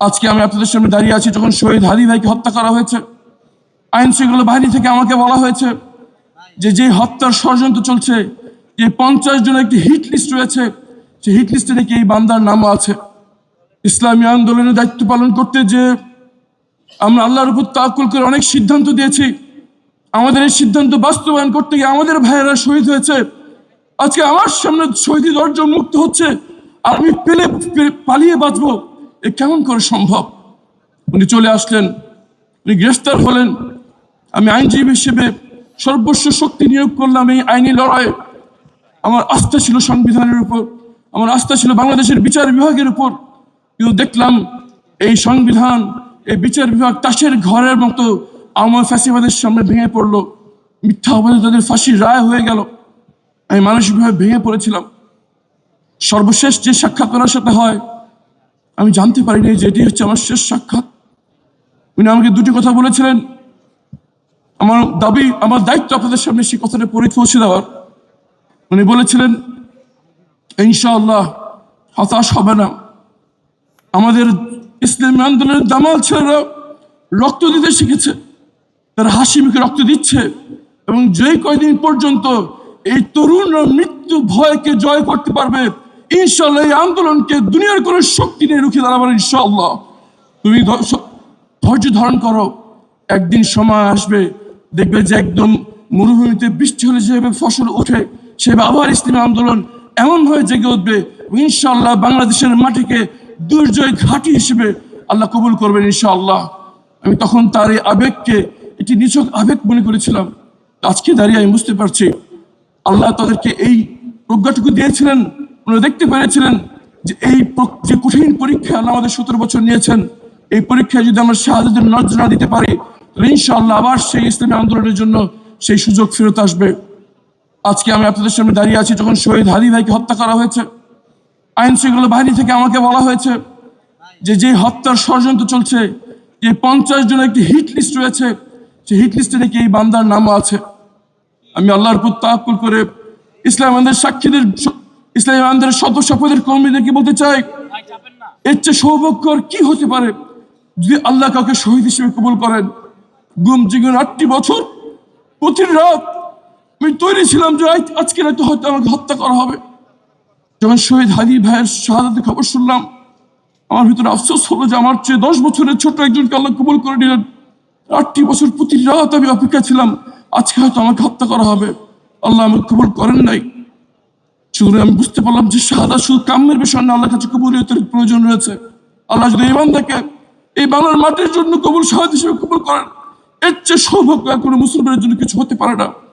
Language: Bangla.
আজকে আমি আপনাদের সামনে দাঁড়িয়ে আছি যখন শহীদ হাদি ভাইকে হত্যা করা হয়েছে, আইন শৃঙ্খলা বাহিনী থেকে আমাকে বলা হয়েছে যে যে হত্যার ষড়যন্ত্র চলছে, যে পঞ্চাশ জনের একটি হিট লিস্ট রয়েছে, সেই হিট লিস্টে নাকি এই বান্দার নাম আছে। ইসলামী আন্দোলনের দায়িত্ব পালন করতে যে আমরা আল্লাহর উপর তাকুল করে অনেক সিদ্ধান্ত দিয়েছি, আমাদের এই সিদ্ধান্ত বাস্তবায়ন করতে গিয়ে আমাদের ভাইয়েরা শহীদ হয়েছে। আজকে আমার সামনে শহীদ অর্জন মুক্ত হচ্ছে আর আমি পেলে পালিয়ে বাঁচবো। এ কেমন করে সম্ভব? উনি চলে আসলেন, উনি গ্রেফতার হলেন। আমি আইনজীবী হিসেবে সর্বস্ব শক্তি নিয়োগ করলাম এই আইনি লড়াইয়ে। আমার আস্থা ছিল সংবিধানের উপর, আমার আস্থা ছিল বাংলাদেশের বিচার বিভাগের উপর। কিন্তু দেখলাম এই সংবিধান, এই বিচার বিভাগ তাসের ঘরের মতো আমার ফ্যাসিবাদের সামনে ভেঙে পড়ল। মিথ্যা অপরাধে তাদের ফাঁসির রায় হয়ে গেল। আমি মানসিকভাবে ভেঙে পড়েছিলাম। সর্বশেষ যে সাক্ষাৎ ওনার সাথে হয় আমি জানতে পারিনি যে এটি হচ্ছে আমার শেষ সাক্ষাৎ। উনি আমাকে দুটি কথা বলেছিলেন। আমার দাবি, আমার দায়িত্ব আপনাদের সামনে সেই কথাটা পড়ে পৌঁছে দেওয়ার। উনি বলেছিলেন, ইনশাআল্লাহ, হতাশ হবে না। আমাদের ইসলামী আন্দোলনের দামাল ছেলেরা রক্ত দিতে শিখেছে। তারা হাসি মুখে রক্ত দিচ্ছে এবং যে কয়দিন পর্যন্ত এই তরুণরা মৃত্যু ভয়কে জয় করতে পারবে ইনশাল্লাহ এই আন্দোলনকে দুনিয়ার কোনো শক্তি নিয়ে রুখে দাঁড়াবার ইনশাল্লাহ তুমি ধৈর্য ধারণ করো। একদিন সময় আসবে, দেখবে যে একদম মরুভূমিতে বৃষ্টি হলে যেভাবে ফসল ওঠে, সেভাবে আবার ইসলামী আন্দোলন এমনভাবে জেগে উঠবে। ইনশাল্লাহ বাংলাদেশের মাটিকে দুর্জয় ঘাঁটি হিসেবে আল্লাহ কবুল করবেন ইনশাআল্লাহ। আমি তখন তার এই আবেগকে একটি নিছক আবেগ মনে করেছিলাম। আজকে দাঁড়িয়ে আমি বুঝতে পারছি, আল্লাহ তাদেরকে এই প্রজ্ঞাটুকু দিয়েছিলেন ওনারা দেখতে পেরেছিলেন যে এই যে কঠিন পরীক্ষা আল্লাহ আমাদের সতেরো বছর নিয়েছেন, এই পরীক্ষায় যদি আমরা শাহাদের নজর না দিতে পারি, তাহলে ইনশাআল্লাহ আবার সেই ইসলামী আন্দোলনের জন্য সেই সুযোগ ফেরত আসবে। আজকে আমি আপনাদের সামনে দাঁড়িয়ে আছি যখন শহীদ হাদি ভাইকে হত্যা করা হয়েছে। আইন শৃঙ্খলা বাহিনী থেকে আমাকে বলা হয়েছে যে যে হত্যার ষড়যন্ত্র চলছে, যে পঞ্চাশ জনের একটি হিট লিস্ট রয়েছে, সেই হিট লিস্টে নাকি এই বান্দার নামও আছে। আমি আল্লাহর উপর তাকুল করে ইসলাম আমাদের সাক্ষীদের ইসলাম আমাদের সদস্য পদের কর্মীদেরকে বলতে চাই? এর চেয়ে সৌভাগ্য আর কি হতে পারে? যদি আল্লাহ কাউকে শহীদ হিসেবে কবুল করেন, গুম জীবন আটটি বছর প্রতি রাত আমি তৈরি ছিলাম যে আজ- আজকে রাতে হয়তো আমাকে হত্যা করা হবে। যখন শহীদ হাদি ভাইয়ের শাহাদাতের খবর শুনলাম, আমার ভিতরে আফসোস হলো যে আমার চেয়ে দশ বছরের ছোট একজনকে আল্লাহ কবুল করে নিলেন। আটটি বছর প্রতি রাত আমি অপেক্ষা ছিলাম, আজকে হয়তো আমাকে হত্যা করা হবে। আল্লাহ আমাকে কবুল করেন নাই। শুধু আমি বুঝতে পারলাম যে সাদা শুধু কাম্যের বিষয় না কাছে কবুলিয়তের প্রয়োজন রয়েছে। আল্লাহ যদি ইমান দেখে, এই বাংলার মাটির জন্য কবুল সাহায্য হিসেবে কবুল করেন, এর চেয়ে সৌভাগ্য কোনো মুসলমানের জন্য কিছু হতে পারে না।